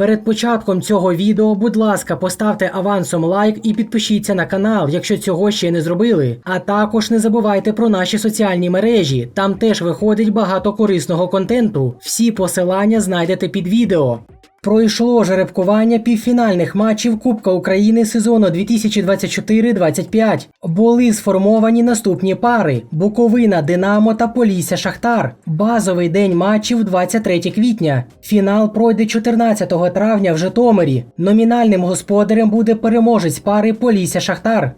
Перед початком цього відео, будь ласка, поставте авансом лайк і підпишіться на канал, якщо цього ще не зробили. А також не забувайте про наші соціальні мережі. Там теж виходить багато корисного контенту. Всі посилання знайдете під відео. Пройшло жеребкування півфінальних матчів Кубка України сезону 2024-25. Були сформовані наступні пари: Буковина, Динамо та Полісся Шахтар. Базовий день матчів 23 квітня. Фінал пройде 14 травня в Житомирі. Номінальним господарем буде переможець пари Полісся Шахтар.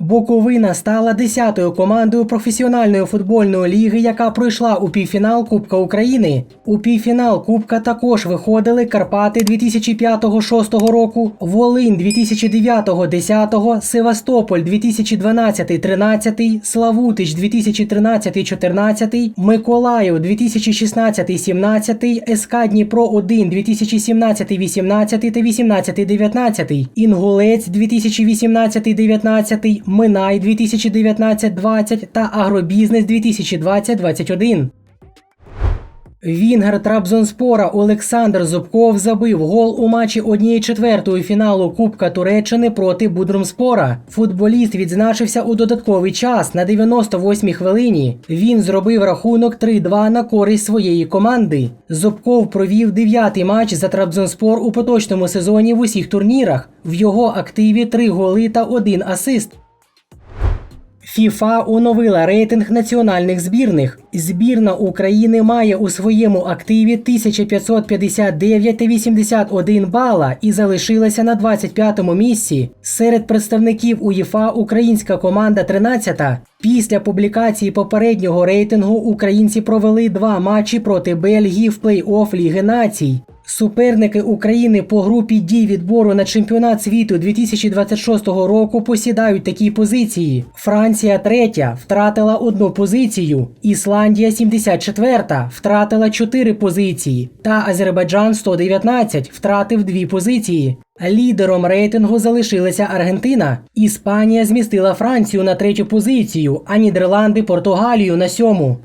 Буковина стала 10-ю командою професіональної футбольної ліги, яка пройшла у півфінал Кубка України. У півфінал Кубка також виходили Карпати 2005-6 року, Волинь 2009-10, Севастополь 2012-13, Славутич 2013-14, Миколаїв 2016-17, СК Дніпро 1 2017-18 та 18-19, Інгулець 2018-19, Минай 2019-20 та Агробізнес 2020-21. Вінгер Трабзонспора Олександр Зубков забив гол у матчі 1-4 фіналу Кубка Туреччини проти Будрумспора. Футболіст відзначився у додатковий час на 98-й хвилині. Він зробив рахунок 3-2 на користь своєї команди. Зубков провів дев'ятий матч за Трабзонспор у поточному сезоні в усіх турнірах. В його активі 3 голи та 1 асист. ФІФА оновила рейтинг національних збірних. Збірна України має у своєму активі 1559,81 бала і залишилася на 25-му місці. Серед представників УЄФА українська команда 13-та. Після публікації попереднього рейтингу українці провели два матчі проти Бельгії в плей-офф Ліги націй. Суперники України по групі дій відбору на чемпіонат світу 2026 року посідають такі позиції: Франція третя втратила одну позицію, Ісландія 74 втратила 4 позиції, та Азербайджан 119 втратив 2 позиції. Лідером рейтингу залишилася Аргентина. Іспанія змістила Францію на третю позицію, а Нідерланди Португалію на сьому.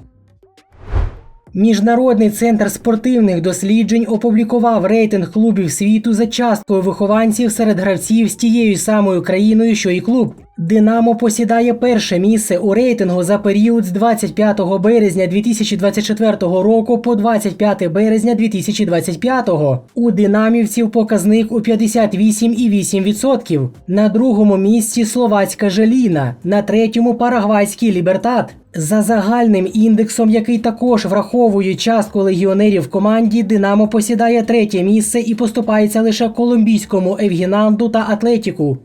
Міжнародний центр спортивних досліджень опублікував рейтинг клубів світу за часткою вихованців серед гравців з тією самою країною, що і клуб. Динамо посідає перше місце у рейтингу за період з 25 березня 2024 року по 25 березня 2025. У динамівців показник у 58,8%. На другому місці словацька Желіна, на третьому парагвайський Лібертат. За загальним індексом, який також враховує частку легіонерів в команді, Динамо посідає третє місце і поступається лише колумбійському Евгінанду та Атлетіку.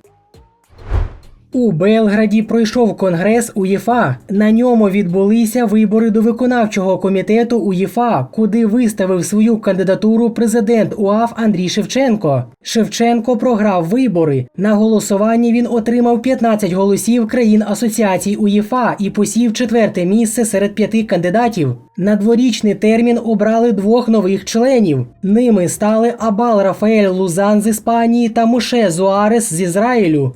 У Белграді пройшов конгрес УЄФА. На ньому відбулися вибори до виконавчого комітету УЄФА, куди виставив свою кандидатуру президент УАФ Андрій Шевченко. Шевченко програв вибори. На голосуванні він отримав 15 голосів країн асоціацій УЄФА і посів четверте місце серед п'яти кандидатів. На дворічний термін обрали двох нових членів. Ними стали Абал Рафаель Лузан з Іспанії та Муше Зуарес з Ізраїлю.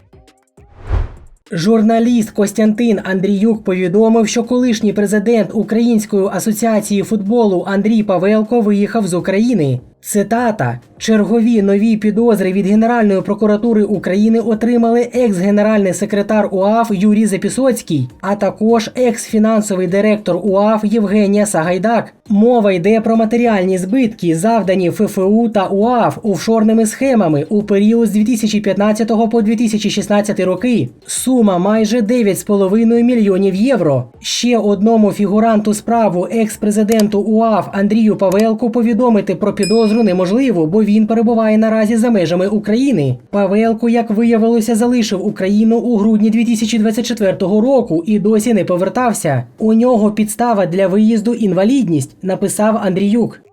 Журналіст Костянтин Андріюк повідомив, що колишній президент Української асоціації футболу Андрій Павелко виїхав з України. Цитата: чергові нові підозри від Генеральної прокуратури України отримали екс-генеральний секретар УАФ Юрій Запісоцький, а також екс-фінансовий директор УАФ Євгенія Сагайдак. Мова йде про матеріальні збитки, завдані ФФУ та УАФ офшорними схемами у період з 2015 по 2016 роки. Сума майже 9,5 мільйонів євро. Ще одному фігуранту справу екс-президенту УАФ Андрію Павелку повідомити про підозру неможливо, бо він перебуває наразі за межами України. Павелко, як виявилося, залишив Україну у грудні 2024 року і досі не повертався. У нього підстава для виїзду інвалідність, написав Андріюк.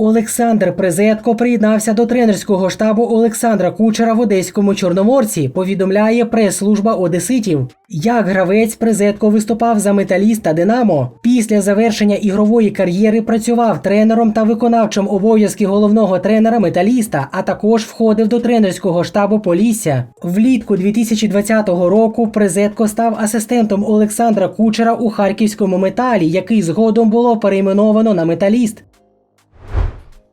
Олександр Презетко приєднався до тренерського штабу Олександра Кучера в Одеському Чорноморці. Повідомляє прес-служба Одеситів. Як гравець Презетко виступав за металіста Динамо. Після завершення ігрової кар'єри працював тренером та виконавчим обов'язки головного тренера металіста, а також входив до тренерського штабу Полісся. Влітку 2020 року Презетко став асистентом Олександра Кучера у харківському металі, який згодом було перейменовано на металіст.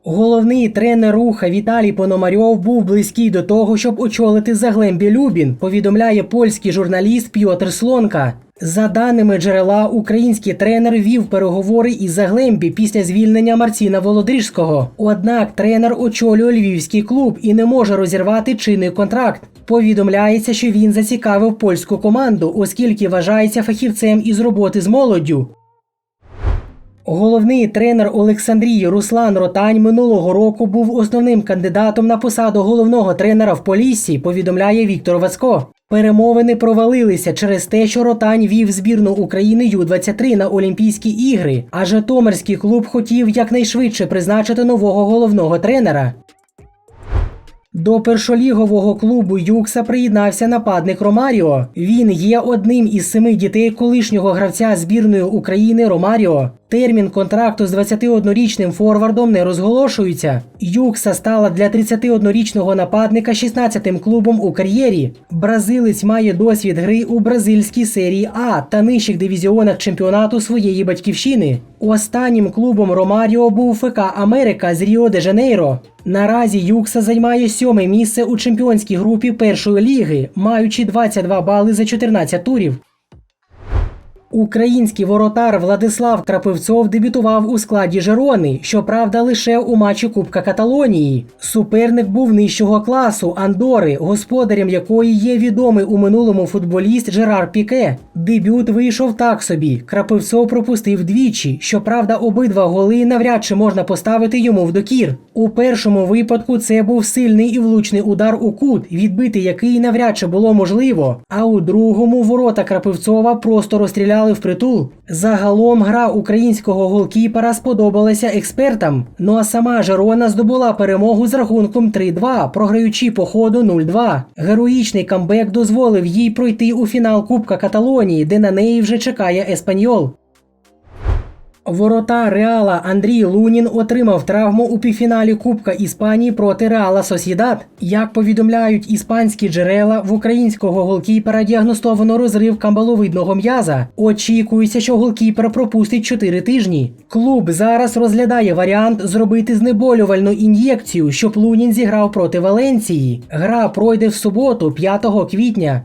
Головний тренер руха Віталій Пономарьов був близький до того, щоб очолити Заглембі Любін, повідомляє польський журналіст Пьотр Слонка. За даними джерела, український тренер вів переговори із Заглембі після звільнення Марціна Володрижського. Однак тренер очолює львівський клуб і не може розірвати чинний контракт. Повідомляється, що він зацікавив польську команду, оскільки вважається фахівцем із роботи з молоддю. Головний тренер Олександрії Руслан Ротань минулого року був основним кандидатом на посаду головного тренера в Поліссі, повідомляє Віктор Вацко. Перемовини провалилися через те, що Ротань вів збірну України Ю-23 на Олімпійські ігри, а Житомирський клуб хотів якнайшвидше призначити нового головного тренера. До першолігового клубу Юкса приєднався нападник Ромаріо. Він є одним із семи дітей колишнього гравця збірної України Ромаріо. Термін контракту з 21-річним форвардом не розголошується. Юкса стала для 31-річного нападника 16-тим клубом у кар'єрі. Бразилець має досвід гри у бразильській серії А та нижчих дивізіонах чемпіонату своєї батьківщини. Останнім клубом Ромаріо був ФК Америка з Ріо де Жанейро. Наразі Юкса займає сьоме місце у чемпіонській групі першої ліги, маючи 22 бали за 14 турів. Український воротар Владислав Крапивцов дебютував у складі Жерони, щоправда, лише у матчі Кубка Каталонії. Суперник був нижчого класу Андори, господарем якої є відомий у минулому футболіст Жерар Піке. Дебют вийшов так собі. Крапивцов пропустив двічі. Щоправда, обидва голи навряд чи можна поставити йому в докір. У першому випадку це був сильний і влучний удар у кут, відбити який навряд чи було можливо. А у другому ворота Крапивцова просто розстріляли впритул. Загалом гра українського голкіпера сподобалася експертам. Ну а сама Жерона здобула перемогу з рахунком 3-2, програючи по ходу 0-2. Героїчний камбек дозволив їй пройти у фінал Кубка Каталонії, де на неї вже чекає Еспаньол. Ворота Реала Андрій Лунін отримав травму у півфіналі Кубка Іспанії проти Реала Сосідат. Як повідомляють іспанські джерела, в українського голкіпера діагностовано розрив камбаловидного м'яза. Очікується, що голкіпер пропустить 4 тижні. Клуб зараз розглядає варіант зробити знеболювальну ін'єкцію, щоб Лунін зіграв проти Валенції. Гра пройде в суботу, 5 квітня.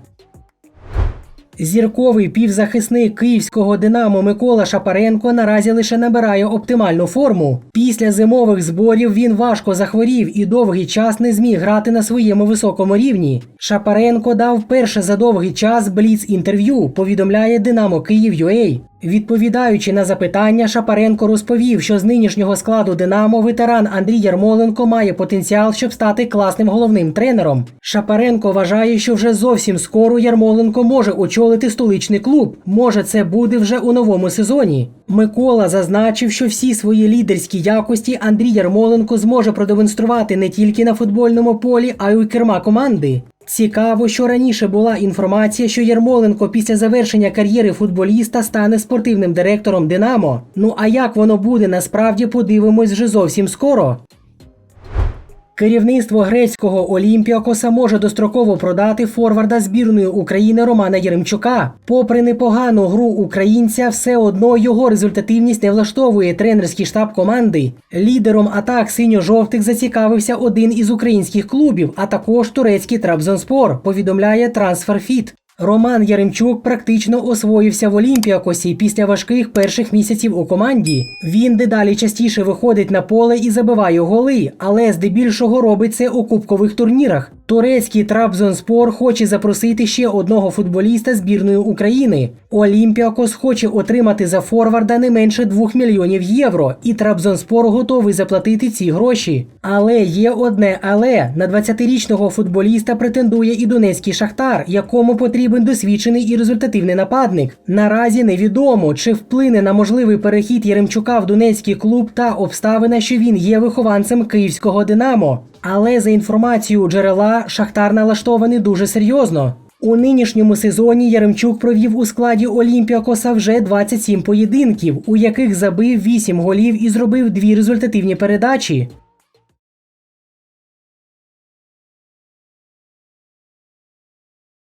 Зірковий півзахисник київського Динамо Микола Шапаренко наразі лише набирає оптимальну форму. Після зимових зборів він важко захворів і довгий час не зміг грати на своєму високому рівні. Шапаренко дав перше за довгий час бліц інтерв'ю, повідомляє Динамо Київ UA. Відповідаючи на запитання, Шапаренко розповів, що з нинішнього складу Динамо ветеран Андрій Ярмоленко має потенціал, щоб стати класним головним тренером. Шапаренко вважає, що вже зовсім скоро Ярмоленко може очолити столичний клуб. Може, це буде вже у новому сезоні. Микола зазначив, що всі свої лідерські якості Андрій Ярмоленко зможе продемонструвати не тільки на футбольному полі, а й у керма команди. Цікаво, що раніше була інформація, що Ярмоленко після завершення кар'єри футболіста стане спортивним директором Динамо. Ну а як воно буде насправді подивимось вже зовсім скоро. Керівництво грецького Олімпіакоса може достроково продати форварда збірної України Романа Єремчука. Попри непогану гру українця, все одно його результативність не влаштовує тренерський штаб команди. Лідером атак синьо-жовтих зацікавився один із українських клубів, а також турецький Трабзонспор. Повідомляє Трансферфіт. Роман Яремчук практично освоївся в Олімпіакосі після важких перших місяців у команді. Він дедалі частіше виходить на поле і забиває голи, але здебільшого робить це у кубкових турнірах. Турецький Трабзонспор хоче запросити ще одного футболіста збірної України. Олімпіакос хоче отримати за форварда не менше 2 мільйонів євро, і Трабзонспор готовий заплатити ці гроші. Але є одне але на 20-річного футболіста претендує і донецький шахтар, якому потрібен досвідчений і результативний нападник. Наразі невідомо, чи вплине на можливий перехід Яремчука в донецький клуб та обставина, що він є вихованцем київського Динамо. Але за інформацією джерела, Шахтар налаштований дуже серйозно. У нинішньому сезоні Яремчук провів у складі Олімпіакоса вже 27 поєдинків, у яких забив 8 голів і зробив дві результативні передачі.